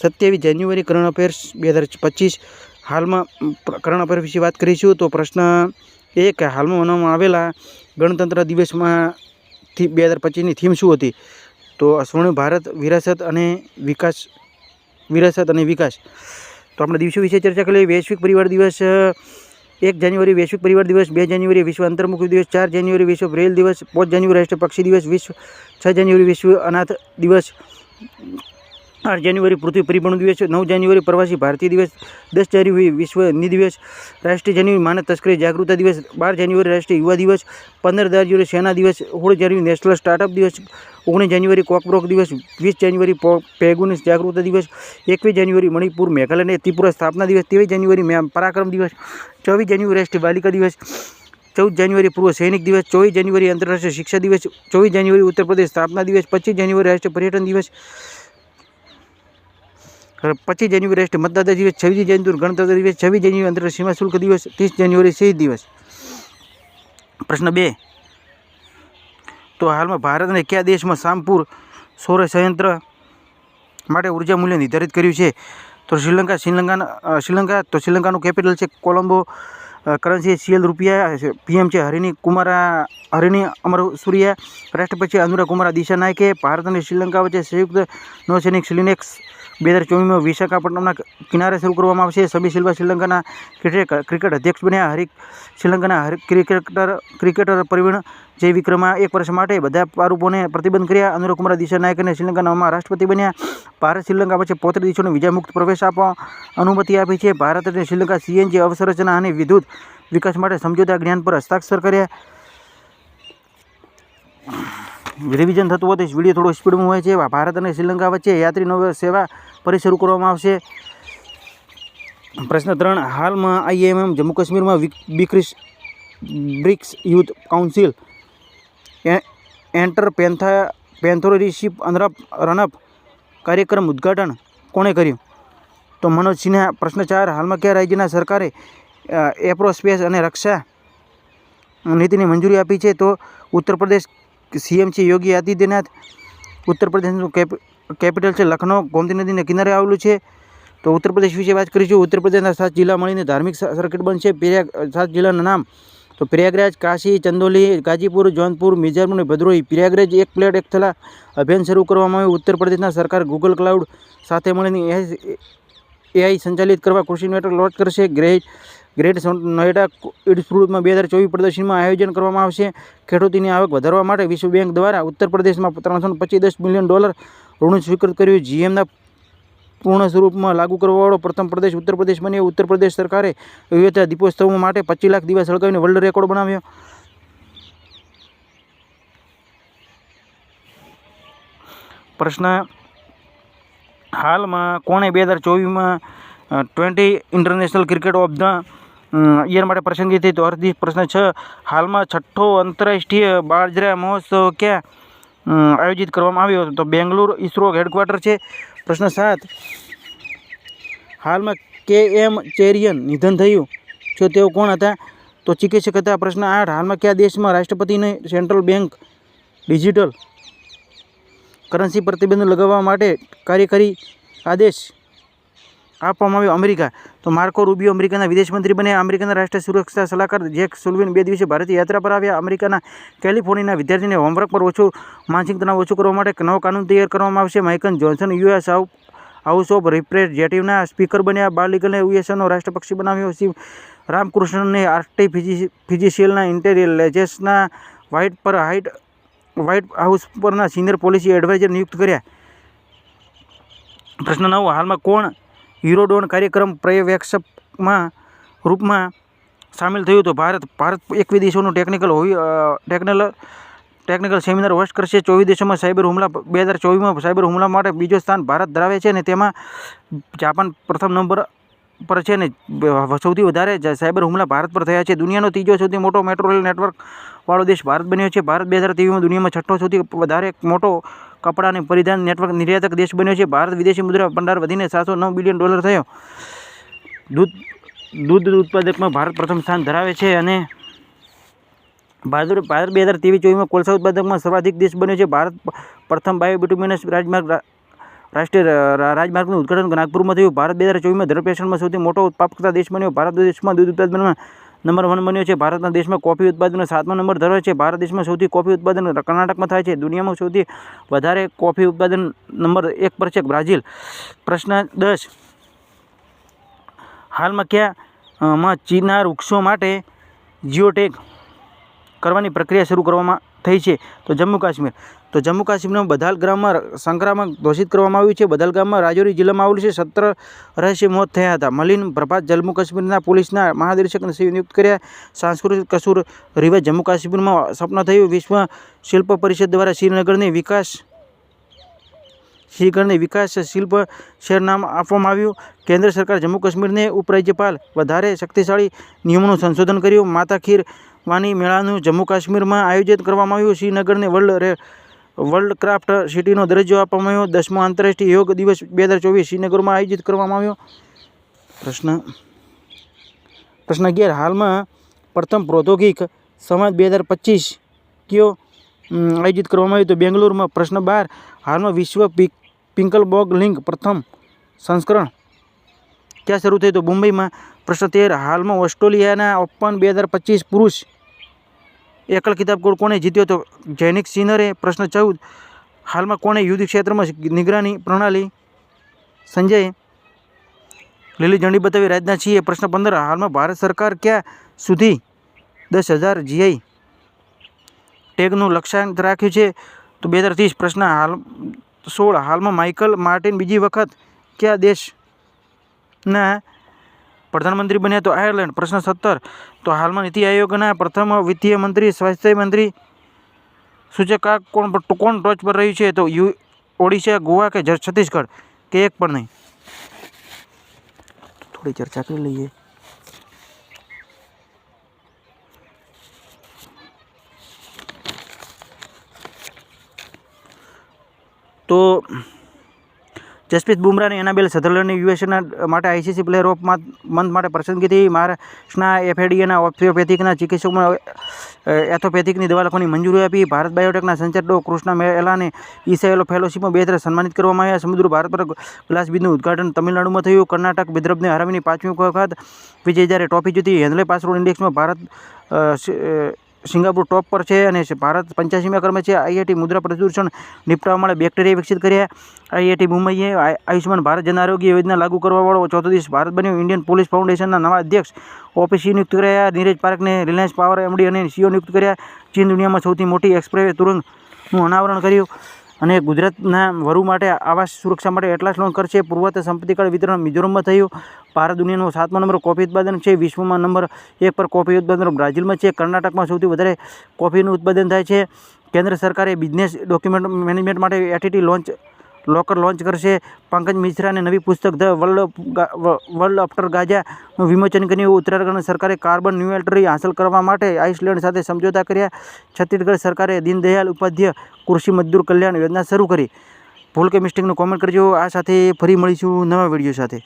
સત્યાવીસ જાન્યુઆરી current affairs બે હજાર પચીસ. હાલમાં કરંટ અફેર વિશે વાત કરીશું તો પ્રશ્ન એક હાલમાં મનાવવામાં આવેલા ગણતંત્ર દિવસમાં થી બે હજાર પચીસની થીમ શું હતી? તો સ્વર્ણ ભારત, વિરાસત અને વિકાસ, વિરાસત અને વિકાસ. તો આપણે દિવસો વિશે ચર્ચા કરી વૈશ્વિક પરિવાર દિવસ એક જાન્યુઆરી વૈશ્વિક પરિવાર દિવસ, બે જાન્યુઆરી વિશ્વ અંતર્મુખી દિવસ, ચાર જાન્યુઆરી વિશ્વ બ્રેલ દિવસ, પાંચ જાન્યુઆરી રાષ્ટ્રીય પક્ષી દિવસ, વિશ્વ, છ જાન્યુઆરી વિશ્વ અનાથ દિવસ. આઠ જાન્યુઆરી પૃથ્વી પરિભ્રમણ દિવસ નવ જાન્યુઆરી પ્રવાસી ભારતીય દિવસ. દસ જાન્યુઆરી વિશ્વ નિ રાષ્ટ્રીય જાન્યુઆરી માનવ તસ્કરી જાગૃતતા દિવસ. બાર જાન્યુઆરી રાષ્ટ્રીય યુવા દિવસ. પંદર જાન્યુઆરી સેના દિવસ. સોળ જાન્યુઆરી નેશનલ સ્ટાર્ટઅપ દિવસ. ઓગણીસ જાન્યુઆરી કોકબ્રોક દિવસ. વીસ જાન્યુઆરી પેગુનિસ જાગૃતતા દિવસ. એકવીસ જાન્યુઆરી મણિપુર મેઘાલય અને ત્રિપુરા સ્થાપના દિવસ. ત્રેવીસ જાન્યુઆરી પરાક્રમ દિવસ. ચોવીસ જાન્યુઆરી રાષ્ટ્રીય બાલિકા દિવસ. ચૌદ જાન્યુઆરી પૂર્વ સૈનિક દિવસ. ચોવીસ જાન્યુઆરી આંતરરાષ્ટ્રીય શિક્ષા દિવસ. ચોવીસ જાન્યુઆરી ઉત્તર પ્રદેશ સ્થાપના દિવસ. પચીસ જાન્યુઆરી રાષ્ટ્રીય પર્યટન દિવસ. પચીસ જાન્યુઆરી રાષ્ટ્રીય મતદાતા દિવસ, છવ્વીસ જાન્યુઆરી ગણતંત્ર દિવસ, છવ્વીસ જાન્યુઆરી આંતરરાષ્ટ્રીય સીમા શુલ્ક દિવસ, ત્રીસ જાન્યુઆરી શહીદ દિવસ. પ્રશ્ન બે. તો હાલમાં ભારતને કયા દેશમાં સામપુર સૌર સંયંત્ર માટે ઊર્જા મૂલ્ય નિર્ધારિત કર્યું છે? તો શ્રીલંકા, શ્રીલંકાના શ્રીલંકા, તો શ્રીલંકાનું કેપિટલ છે કોલંબો. કરન્સી સીએલ રૂપિયા પીએમ છે હરિની કુમારા, હરિની અમર સૂર્યા રાષ્ટ્રપતિ અનુરા કુમારા દિશા નાયકે ભારત અને શ્રીલંકા વચ્ચે સંયુક્ત નૌસૈનિક સિલિનેક્સ બે હજાર ચોવીસમાં વિશાખાપટ્ટનમના કિનારે શરૂ કરવામાં આવશે. સમી સિલ્વા શ્રીલંકાના ક્રિકેટ અધ્યક્ષ બન્યા. હરિક શ્રીલંકાના ક્રિકેટર ક્રિકેટર પ્રવીણ જય વિક્રમા એક વર્ષ માટે બધા આરોપોને પ્રતિબંધ કર્યા. અનુરકુમાર દિશા નાયકને શ્રીલંકાના રાષ્ટ્રપતિ બન્યા. ભારત, શ્રીલંકા વચ્ચે પોત્રીસ દેશોને વિઝામુક્ત પ્રવેશ આપવા અનુમતિ આપી છે. ભારત અને શ્રીલંકા સીએનજી અવસંરચના અને વિદ્યુત વિકાસ માટે સમજૂતા જ્ઞાન પર હસ્તાક્ષર કર્યા. રિવિઝન થતું તો વીડિયો થોડો સ્પીડમાં હોય છે. ભારત અને શ્રીલંકા વચ્ચે યાત્રી સેવા ફરી શરૂ કરવામાં આવશે. પ્રશ્ન ત્રણ, હાલમાં આઈએમએમ જમ્મુ કાશ્મીરમાં વિક- બ્રિક્સ યુથ કાઉન્સિલ એન્ટર પેન્થા પેન્થોરશિપ અનરપ રનઅપ કાર્યક્રમ ઉદ્ઘાટન કોણે કર્યું? તો મનોજ સિન્હા પ્રશ્ન ચાર, હાલમાં કયા રાજ્યના સરકારે એપ્રોસ્પેસ અને રક્ષા નીતિની મંજૂરી આપી છે? તો ઉત્તર પ્રદેશ સીએમ છે યોગી આદિત્યનાથ. ઉત્તર પ્રદેશનું કેપ, કેપિટલ છે લખનઉ ગોમતી નદીના કિનારે આવેલું છે. તો ઉત્તર પ્રદેશ વિશે વાત કરીશું. ઉત્તર પ્રદેશના સાત જિલ્લા મળીને ધાર્મિક સર્કિટ બનશે. પ્રયાગ સાત જિલ્લાના નામ તો પ્રયાગરાજ, કાશી, ચંદોલી, ગાજીપુર, જૌનપુર મિર્ઝાપુર અને ભદ્રોહી પ્રયાગરાજ એક પ્લેટ એક થલા અભિયાન શરૂ કરવામાં આવ્યું. ઉત્તર પ્રદેશના સરકાર ગૂગલ ક્લાઉડ સાથે મળીને એઆઈ સંચાલિત કરવા કૃષિ નેટવર્ક લોન્ચ કરશે. ગ્રેટ ગ્રેટ નોઈડા ઇડસ્ફ્રૂટમાં બે હજાર ચોવીસ પ્રદર્શનમાં આયોજન કરવામાં આવશે. ખેડૂતોની આવક વધારવા માટે વિશ્વ બેંક દ્વારા ઉત્તર પ્રદેશમાં ત્રણસો પચીસ દસ મિલિયન ડોલર ઋણ સ્વીકૃત કર્યું. જીએમના પૂર્ણ સ્વરૂપમાં લાગુ કરવાવાળો પ્રથમ પ્રદેશ ઉત્તર પ્રદેશ બન્યો. ઉત્તર પ્રદેશ સરકારે વિવિધતા દીપોત્સવ માટે પચીસ લાખ દિવસ સળગાવીને વર્લ્ડ રેકોર્ડ બનાવ્યો. પ્રશ્ન હાલમાં કોણે બે હજાર ચોવીસમાં twenty international cricket of the year માટે પસંદગી થઈ? તો અર્ધી પ્રશ્ન છ, હાલમાં છઠ્ઠો આંતરરાષ્ટ્રીય બાજરા મહોત્સવ ક્યાં? આયોજિત કરવામાં આવ્યો હતો. તો બેંગ્લોર ઇસરો હેડક્વાર્ટર છે. પ્રશ્ન સાત. હાલમાં કે એમ ચેરિયન નિધન થયું. છે તેઓ કોણ હતા? તો ચિકિત્સક હતા. પ્રશ્ન આઠ. હાલમાં કયા દેશમાં રાષ્ટ્રપતિને સેન્ટ્રલ બેંક ડિજિટલ કરન્સી પ્રતિબંધ લગાવવા માટે કાર્યકારી આદેશ આપવામાં આવ્યો અમેરિકા. તો માર્કો રૂબિયો અમેરિકાના વિદેશ મંત્રી બન્યા. અમેરિકાના રાષ્ટ્રીય સુરક્ષા સલાહકાર જેક સુલવિન બે દિવસે ભારતીય યાત્રા પર આવ્યા. અમેરિકાના કેલિફોર્નિયાના વિદ્યાર્થીને હોમવર્ક પર ઓછું, માનસિક તણાવ ઓછું કરવા માટે નવો કાનૂન તૈયાર કરવામાં આવશે. Michael Johnson US house of રિપ્રેઝેન્ટેટિવના speaker બન્યા. બાળલીગલને યુએસનો રાષ્ટ્રપક્ષી બનાવ્યો. શિવ રામકૃષ્ણને આર્ટી ફિઝિશિયલના ઇન્ટેલિજન્સના વ્હાઇટ પર હાઇટ, વ્હાઇટ હાઉસ પરના સિનિયર પોલિસી એડવાઇઝર નિયુક્ત કર્યા. પ્રશ્ન નવ, હાલમાં કોણ યુરોડોન કાર્યક્રમ પર્યવેક્ષકમાં રૂપમાં સામેલ થયું તો ભારત ભારત એકવી દેશોનું ટેકનિકલ હોઈ ટેકનિકલ ટેકનિકલ સેમિનાર હોસ્ટ કરશે. ચોવીસ દેશોમાં સાયબર હુમલા, બે હજાર ચોવીસમાં સાયબર હુમલા માટે બીજો સ્થાન ભારત ધરાવે છે અને તેમાં જાપાન પ્રથમ નંબર પર છે ને સૌથી વધારે સાયબર હુમલા ભારત પર થયા છે. દુનિયાનો ત્રીજો સૌથી મોટો મેટ્રો રેલ નેટવર્ક દેશ ભારત બન્યો છે. ભારત બે હજાર ત્રેવીસમાં દુનિયામાં છઠ્ઠો સૌથી વધારે મોટો કપડાં અને પરિધાન નેટવર્ક નિર્યાતક દેશ બન્યો છે. ભારત વિદેશી મુદ્રા ભંડાર વધીને સાતસો નવ બિલિયન ડોલર થયો. દૂધ દૂધ ઉત્પાદકમાં ભારત પ્રથમ સ્થાન ધરાવે છે અને ભારત ભારત બે હજાર ત્રેવીસ ચોવીસમાં કોલસા ઉત્પાદકમાં સર્વાધિક દેશ બન્યો છે. ભારત પ્રથમ બાયોબિટુમિનસ રાજમાર્ગ રાષ્ટ્રીય રાજમાર્ગનું ઉદઘાટન નાગપુરમાં થયું. ભારત બે હજાર ચોવીસમાં ધરપેશણમાં સૌથી મોટો ઉત્પાદકતા દેશ બન્યો. ભારત દેશમાં દૂધ ઉત્પાદનમાં નંબર વન બન્યો છે. ભારતના દેશમાં કોફી ઉત્પાદનનો સાતમો નંબર ધરાવે છે. ભારત દેશમાં સૌથી કોફી ઉત્પાદન કર્ણાટકમાં થાય છે. દુનિયામાં સૌથી વધારે કોફી ઉત્પાદન નંબર એક પર છે બ્રાઝિલ. પ્રશ્ન દસ. હાલમાં ક્યાં માં ચીનના વૃક્ષો માટે જીઓટેગ કરવાની પ્રક્રિયા શરૂ કરવામાં થઈ છે. તો જમ્મુ કાશ્મીર. તો જમ્મુ કાશ્મીરના બધાલ ગામમાં સંક્રામક ઘોષિત કરવામાં આવ્યું છે. બધાલ ગામમાં રાજૌરી જિલ્લામાં આવેલું છે. સત્તર રહસ્ય મોત થયા હતા. મલિન પ્રભાત જમ્મુ કાશ્મીરના પોલીસના મહાનિરીક્ષકને નિયુક્ત કર્યા. સાંસ્કૃતિક કસૂર રિવાજ જમ્મુ કાશ્મીરમાં સપના થયું. વિશ્વ શિલ્પ પરિષદ દ્વારા શ્રીનગરને વિકાસ શ્રીનગરને વિકાસ શિલ્પ શહેર નામ આપવામાં આવ્યું. કેન્દ્ર સરકાર જમ્મુ કાશ્મીરને ઉપરાજ્યપાલ વધારે શક્તિશાળી નિયમોનું સંશોધન કર્યું. માતા ખીર વાની મેળાનું જમ્મુ કાશ્મીરમાં આયોજિત કરવામાં આવ્યું. શ્રીનગરને વર્લ્ડ વર્લ્ડ ક્રાફ્ટ સિટીનો દરજ્જો આપવામાં આવ્યો. દસમો આંતરરાષ્ટ્રીય યોગ દિવસ બે હજાર ચોવીસ શ્રીનગરમાં આયોજિત કરવામાં આવ્યો. પ્રશ્ન પ્રશ્ન અગિયાર. હાલમાં પ્રથમ પ્રૌદ્યોગિક સંવાદ બે હજાર પચીસ કયો આયોજિત કરવામાં આવ્યો તો બેંગ્લોરમાં પ્રશ્ન બાર. હાલમાં વિશ્વ પિક, પિંકલબોગ લિંક પ્રથમ સંસ્કરણ ક્યાં શરૂ થયું તો મુંબઈમાં પ્રશ્ન તેર હાલમાં ઓસ્ટ્રેલિયાના ઓપન બે હજાર પચીસ પુરુષ એકલ કિતાબ ગોળ કોણે જીત્યો તો જૈનિક સિનરે પ્રશ્ન ચૌદ, હાલમાં કોણે યુદ્ધ ક્ષેત્રમાં નિગરાની પ્રણાલી સંજય લીલી ઝંડી બતાવી રાજનાથ સિંહે પ્રશ્ન પંદર, હાલમાં ભારત સરકાર ક્યાં સુધી દસ હજાર જીઆઈ ટેગનું લક્ષ્યાંક રાખ્યું છે? તો બે હજાર ત્રીસ પ્રશ્ન, હાલ સોળ, હાલમાં માઇકલ માર્ટિન બીજી વખત કયા દેશના પ્રધાનમંત્રી બન્યા તો આયર્લેન્ડ, પ્રશ્ન સત્તર. તો હાલમાં નીતિ આયોગના પ્રથમ વિત્તીય મંત્રી, સ્વાસ્થ્ય મંત્રી સૂચકાંક કોણ કોણ ટોચ પર રહ્યું છે? તો યુ, ઓડિશા, ગોવા કે છત્તીસગઢ? કે એક પણ નહીં. થોડી ચર્ચા કરી લઈએ. તો જસપ્રીત બુમરાહને એનાબેલ સધરલેન્ડની યુએસના માટે આઈસીસી પ્લેયર ઓફ મંથ માટે પસંદગી થઈ મહારાષ્ટ્રના એફએડીએના ઓફિયોપેથિકના ચિકિત્સકોમાં એથોપેથિકની દવા લખવાની મંજૂરી આપી. ભારત બાયોટેકના સંચાલક કૃષ્ણા મેલાને ઈસાયેલો ફેલોશીપમાં બે હજાર સન્માનિત કરવામાં આવ્યા. સમુદ્ર ભારત પર ગ્લાસ બીજનું ઉદઘાટન તમિલનાડુમાં થયું. કર્ણાટક વિદર્ભને હરાવીને પાંચમી વખત વિજય જ્યારે ટ્રોફી જીતી. હેન્ડલે પાસરોડ ઇન્ડેક્સમાં ભારત સિંગાપુર ટોપ પર છે અને ભારત પંચ્યાસીમાં ક્રમે છે. આઈઆઈટી મુદ્રા પ્રદૂષણ નિપટાવવા માટે બેક્ટેરિયા વિકસિત કર્યા. આઈઆઈટી મુંબઈએ આયુષ્યમાન ભારત જન આરોગ્ય યોજના લાગુ કરવાવાળો ચોથો દેશ ભારત બન્યો. ઇન્ડિયન પોલીસ ફાઉન્ડેશનના નવા અધ્યક્ષ ઓફિસી નિયુક્ત કર્યા. નીરજ પાર્કને રિલાયન્સ પાવર એમડી અને સીઓ નિયુક્ત કર્યા. ચીન દુનિયામાં સૌથી મોટી એક્સપ્રેસ તુરંગનું અનાવરણ કર્યું. અને ગુજરાતના વરુ માટે આવાસ સુરક્ષા માટે એટલાસ લોન કરશે. પૂર્વત સંપત્તિકળ વિતરણ મિઝોરમમાં થયું. ભારત દુનિયાનો સાતમો નંબર કોફી ઉત્પાદન છે. વિશ્વમાં નંબર એક પર કોફી ઉત્પાદન બ્રાઝિલમાં છે. કર્ણાટકમાં સૌથી વધારે કોફીનું ઉત્પાદન થાય છે. કેન્દ્ર સરકારે બિઝનેસ ડોક્યુમેન્ટ મેનેજમેન્ટ માટે એટીટી લોન્ચ લોકર લોન્ચ કરશે. પંકજ મિશ્રાને નવી પુસ્તક the world world after Gaza વિમોચન કર્યું ઉત્તરાખંડ સરકારે કાર્બન ન્યુટ્રલી હાંસલ કરવા માટે આઇસલેન્ડ સાથે સમજોતા કર્યા. છત્તીસગઢ સરકારે દીનદયાળ ઉપાધ્યાય કૃષિ મજદૂર કલ્યાણ યોજના શરૂ કરી. ભૂલ કે મિસ્ટેકનું કોમેન્ટ કરજો. આ સાથે ફરી મળીશું નવા વીડિયો સાથે.